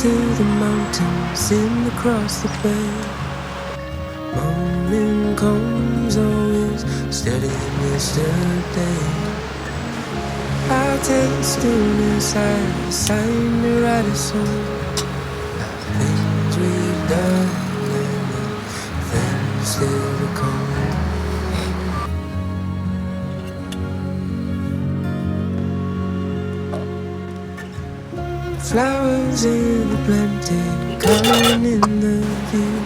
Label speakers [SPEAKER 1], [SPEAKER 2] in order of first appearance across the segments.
[SPEAKER 1] to the mountains in across the bay. Morning comes always steady yesterday. I'll take stillness as a sign to write a song. Flowers in the plenty, coming in the view.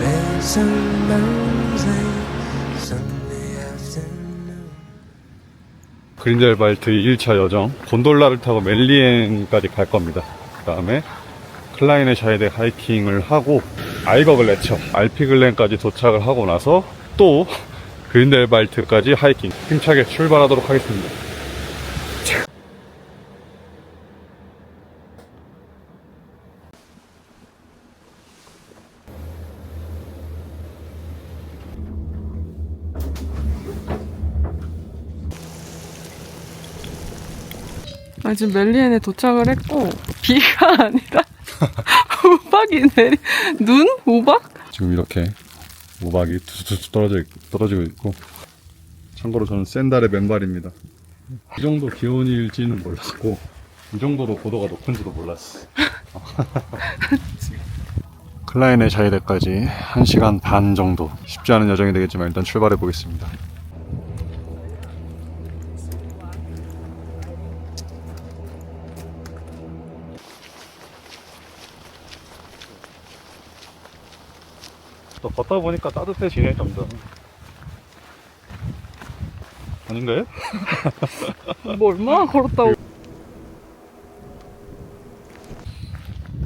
[SPEAKER 1] Red sunburns late Sunday afternoon.
[SPEAKER 2] 그린델발트 1차 여정 곤돌라를 타고 멜리엔까지 갈 겁니다. 그 다음에 클라이네 샤이데 하이킹을 하고 아이거글레처 알피글렌까지 도착을 하고 나서 또 그린델발트까지 하이킹 힘차게 출발하도록 하겠습니다.
[SPEAKER 3] 아, 지금 멜리엔에 도착을 했고, 비가 아니라, 우박이 내리, 눈? 우박?
[SPEAKER 2] 지금 이렇게 우박이 툭툭툭 떨어져 있- 떨어지고 있고 참고로 저는 샌달의 맨발입니다. 이 정도 기온일지는 몰랐고 이 정도로 고도가 높은지도 몰랐어. 클라이네 샤이데까지 1시간 반 정도 쉽지 않은 여정이 되겠지만 일단 출발해 보겠습니다. 또 걷다 보니까 따뜻해지네 점점. 아닌가요?
[SPEAKER 3] 뭐 얼마나 걸었다고.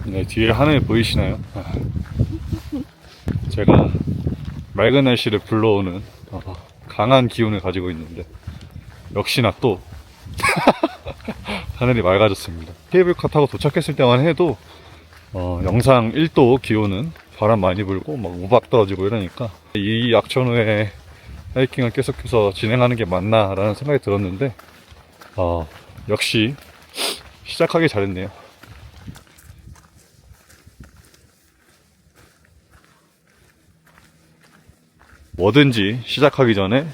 [SPEAKER 2] 네, 뒤에 하늘 보이시나요? 제가 맑은 날씨를 불러오는 어, 강한 기운을 가지고 있는데 역시나 또 하늘이 맑아졌습니다. 케이블카 타고 도착했을 때만 해도 어, 영상 1도 기온은 바람 많이 불고 막 우박 떨어지고 이러니까 이 약천후에 하이킹을 계속해서 진행하는 게 맞나라는 생각이 들었는데 어, 역시 시작하기 잘했네요. 뭐든지 시작하기 전에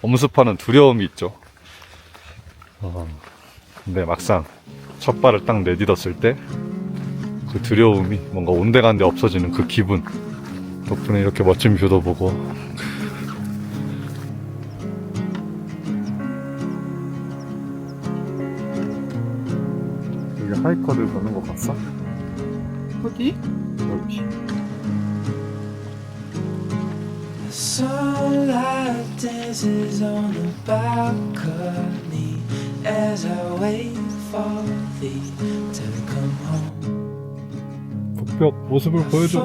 [SPEAKER 2] 엄습하는 두려움이 있죠. 어, 근데 막상 첫 발을 딱 내딛었을 때 그 두려움이 뭔가 온데간데 없어지는 그 기분 덕분에 이렇게 멋진 뷰도 보고 여기 하이커들 보는 거 봤어?
[SPEAKER 3] 어디?
[SPEAKER 2] 여기
[SPEAKER 1] The sunlight dances on the balcony as I wait for thee to come home.
[SPEAKER 2] 북벽 모습을 보여줘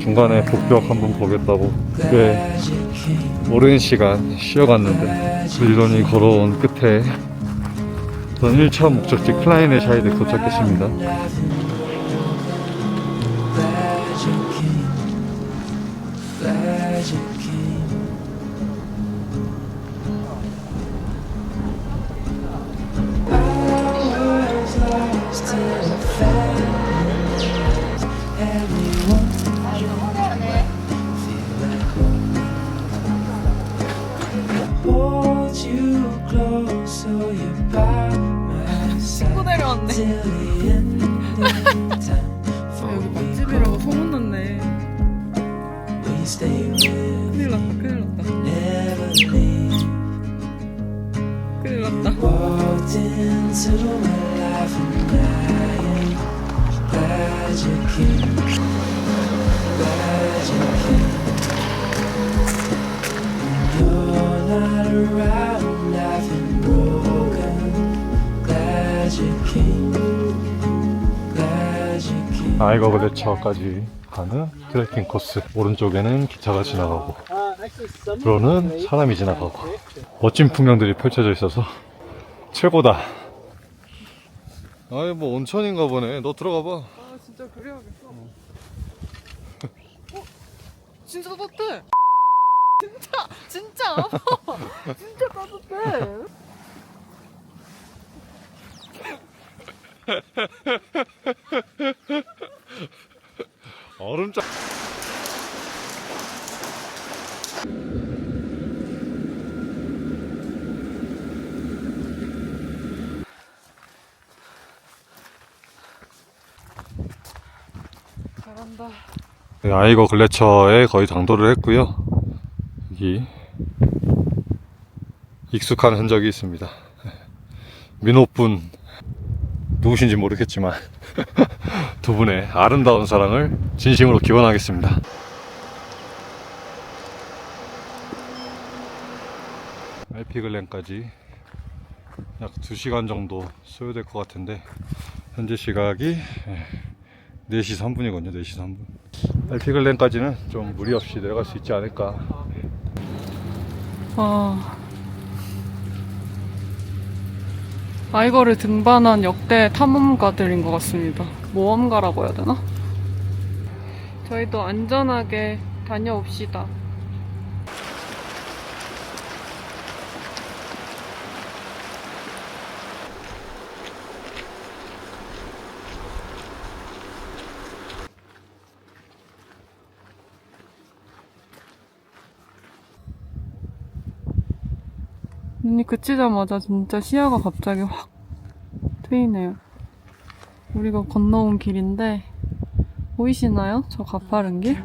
[SPEAKER 2] 중간에 북벽 한번 보겠다고 꽤. 오랜 시간 쉬어갔는데 부지런히 걸어온 끝에 전 1차 목적지 클라이네 샤이드에 도착했습니다. 아이거 글래처까지 가는 트레킹 코스. 오른쪽에는 기차가 지나가고 들어는 사람이 지나가고. 멋진 풍경들이 펼쳐져 있어서 최고다. 아니 뭐 온천인가 보네. 너 들어가 봐.
[SPEAKER 3] 아 진짜 그래야겠어. 어? 진짜 따뜻해. 진짜 진짜 진짜 따뜻해.
[SPEAKER 2] 얼음 짜. 네, 아이거 글래처에 거의 당도를 했고요. 여기 익숙한 흔적이 있습니다. 민호분 누구신지 모르겠지만 두 분의 아름다운 사랑을 진심으로 기원하겠습니다. 알피글렌까지 약 2시간 정도 소요될 것 같은데 현재 시각이 4시 3분이거든요. 4시 3분. 알피글렌까지는 좀 무리 없이 내려갈 수 있지 않을까.
[SPEAKER 3] 아. 아이거를 등반한 역대 탐험가들인 것 같습니다. 모험가라고 해야 되나? 저희도 안전하게 다녀옵시다. 눈이 그치자마자 진짜 시야가 갑자기 확 트이네요. 우리가 건너온 길인데 보이시나요? 저 가파른 길?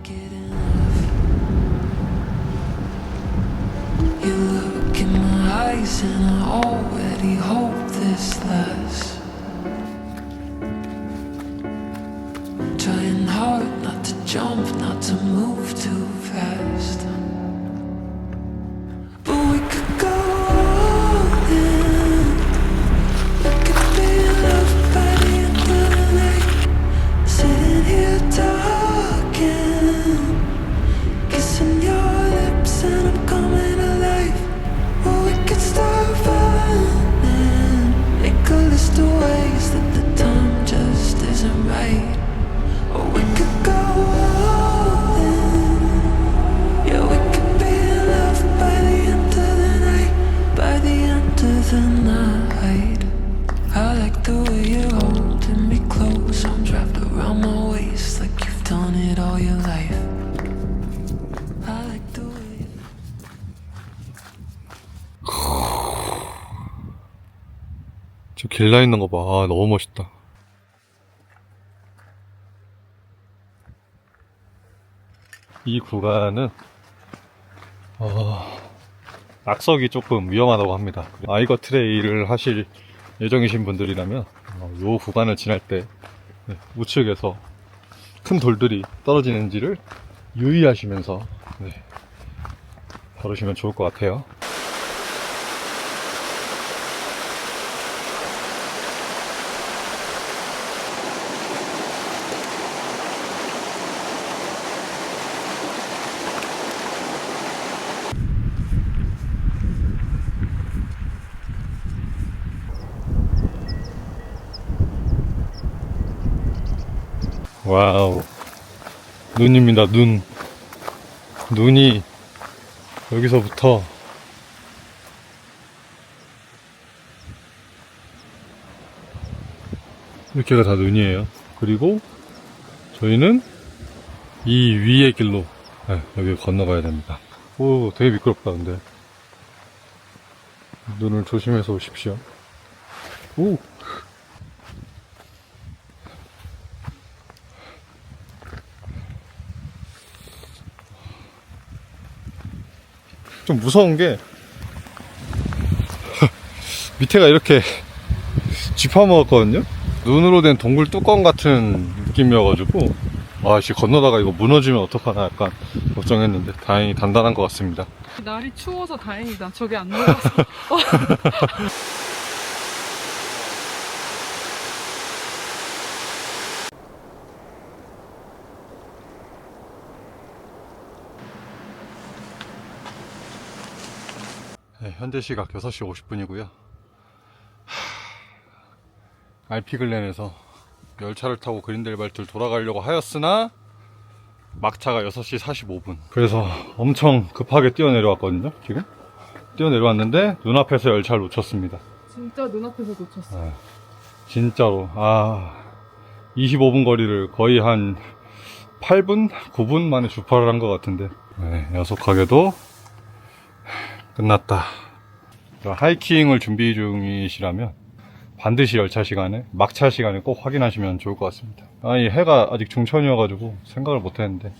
[SPEAKER 1] Jump, not to move too fast.
[SPEAKER 2] 길라 있는 거 봐. 아, 너무 멋있다. 이 구간은 어, 낙석이 조금 위험하다고 합니다. 아이거 트레이를 하실 예정이신 분들이라면 어, 이 구간을 지날 때 네, 우측에서 큰 돌들이 떨어지는지를 유의하시면서 네, 걸으시면 좋을 것 같아요. 와우. 눈입니다, 눈. 눈이 여기서부터 이렇게가 다 눈이에요. 그리고 저희는 이 위의 길로 네, 여기 건너가야 됩니다. 오, 되게 미끄럽다, 근데. 눈을 조심해서 오십시오. 오! 좀 무서운 게 밑에가 이렇게 쥐파먹었거든요 눈으로 된 동굴 뚜껑 같은 느낌이어가지고 아씨 건너다가 이거 무너지면 어떡하나 약간 걱정했는데 다행히 단단한 것 같습니다
[SPEAKER 3] 날이 추워서 다행이다. 저게 안 녹아서.
[SPEAKER 2] 현재 시각 6시 50분이고요 알피글렌에서 열차를 타고 그린델발트를 돌아가려고 하였으나 막차가 6시 45분. 그래서 엄청 급하게 뛰어내려왔거든요, 지금. 뛰어내려왔는데 눈앞에서 열차를 놓쳤습니다.
[SPEAKER 3] 진짜 눈앞에서 놓쳤어.
[SPEAKER 2] 진짜로. 아, 25분 거리를 거의 한 8분? 9분 만에 주파를 한 것 같은데. 네, 야속하게도 끝났다. 하이킹을 준비 중이시라면 반드시 열차 시간에, 막차 시간에 꼭 확인하시면 좋을 것 같습니다. 아니, 해가 아직 중천이어가지고 생각을 못 했는데,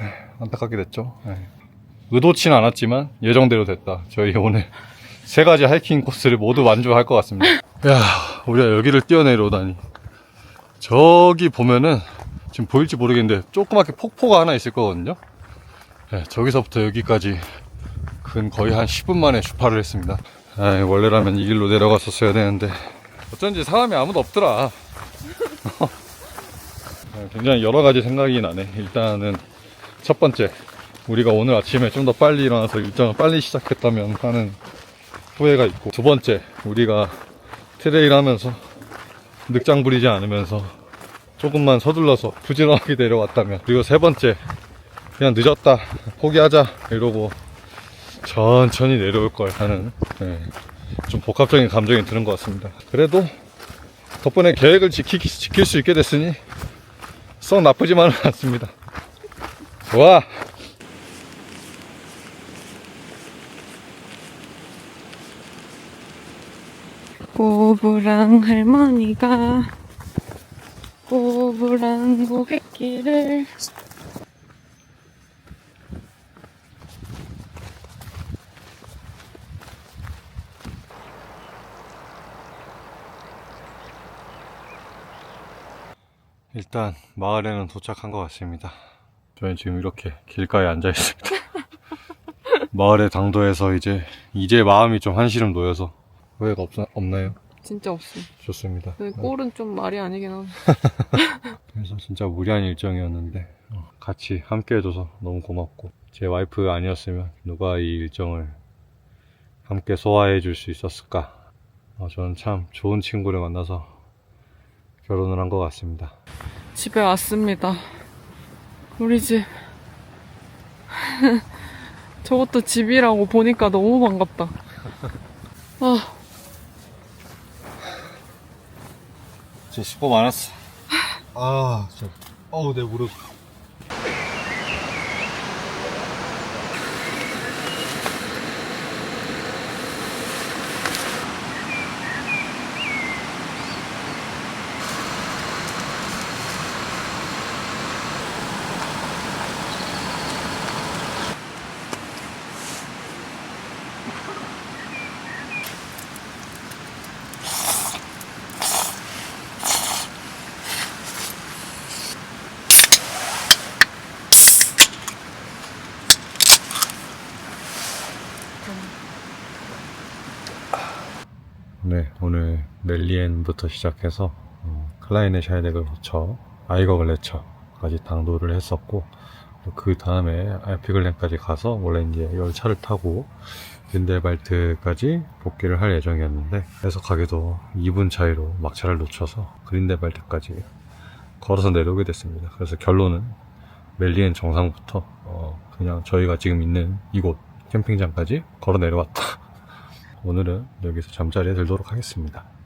[SPEAKER 2] 에휴, 안타깝게 됐죠. 에휴. 의도치는 않았지만 예정대로 됐다. 저희 오늘 세 가지 하이킹 코스를 모두 완주할 것 같습니다. 야, 우리가 여기를 뛰어내려오다니. 저기 보면은 지금 보일지 모르겠는데 조그맣게 폭포가 하나 있을 거거든요. 네, 저기서부터 여기까지 근 거의 한 10분 만에 주파를 했습니다. 아, 원래라면 이 길로 내려갔었어야 되는데 어쩐지 사람이 아무도 없더라. 네, 굉장히 여러 가지 생각이 나네. 일단은 첫 번째 우리가 오늘 아침에 좀 더 빨리 일어나서 일정을 빨리 시작했다면 하는 후회가 있고 두 번째 우리가 트레일 하면서 늑장 부리지 않으면서 조금만 서둘러서 부지런하게 내려왔다면 그리고 세 번째 그냥 늦었다 포기하자 이러고 천천히 내려올 걸 하는 네, 좀 복합적인 감정이 드는 것 같습니다. 그래도 덕분에 계획을 지키, 지킬 수 있게 됐으니 썩 나쁘지만은 않습니다. 와
[SPEAKER 3] 꼬부랑 할머니가 꼬부랑 고갯길을
[SPEAKER 2] 일단 마을에는 도착한 것 같습니다. 저희는 지금 이렇게 길가에 앉아 있습니다. 마을의 당도에서 이제 이제 마음이 좀 한시름 놓여서 후회가 없, 없나요?
[SPEAKER 3] 진짜 없어.
[SPEAKER 2] 좋습니다.
[SPEAKER 3] 근데 꼴은 좀 말이 아니긴 하네.
[SPEAKER 2] 그래서 진짜 무리한 일정이었는데 어, 같이 함께 해줘서 너무 고맙고 제 와이프 아니었으면 누가 이 일정을 함께 소화해 줄 수 있었을까 어, 저는 참 좋은 친구를 만나서 결혼을 한 것 같습니다.
[SPEAKER 3] 집에 왔습니다. 우리 집. 저것도 집이라고 보니까 너무 반갑다. 아,
[SPEAKER 2] 진짜 수고 많았어. 아, 진짜. 어우, 내 무릎. 네, 오늘 멜리엔부터 시작해서 어, 클라이네 샤이덱을 거쳐 아이거 글래처까지 당도를 했었고 그 다음에 알피글렌까지 가서 원래 이제 열차를 타고 그린델발트까지 복귀를 할 예정이었는데 해석하게도 2분 차이로 막차를 놓쳐서 그린델발트까지 걸어서 내려오게 됐습니다. 그래서 결론은 멜리엔 정상부터 어, 그냥 저희가 지금 있는 이곳 캠핑장까지 걸어 내려왔다. 오늘은 여기서 잠자리에 들도록 하겠습니다.